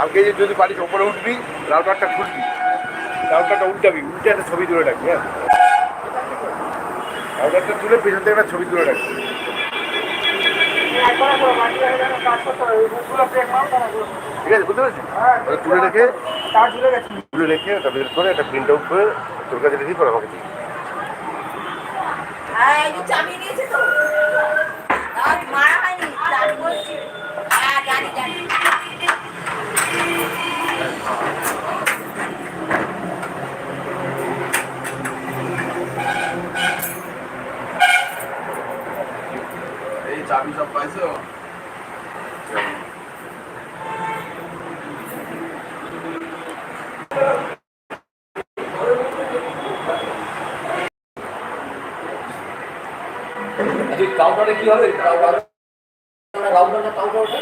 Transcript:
কালকে যে যদি পারিস ওপরে উঠবি রাউটারটা খুলবি। রাউটারটা উল্টাবি উল্টে একটা ছবি তুলে রাখবি হ্যাঁ? রাউটারটা তুলে পেছন থেকে একটা ছবি তুলে রাখবি। ঠিক আছে বুঝতে পারছিস? ওটা তুলে রেখে তুলে রেখে ওটা বের করে একটা প্রিন্ট আউট করে তোর কাছে রেখে করে আমাকে দিই হ্যাঁ এই যে চাবি নিয়েছে তো। আর মারা হয়নি চাবি সব পাইছো? কাউটারে কি হবে? কাউন্টারে কাউন্টারটা কাউন্টারটা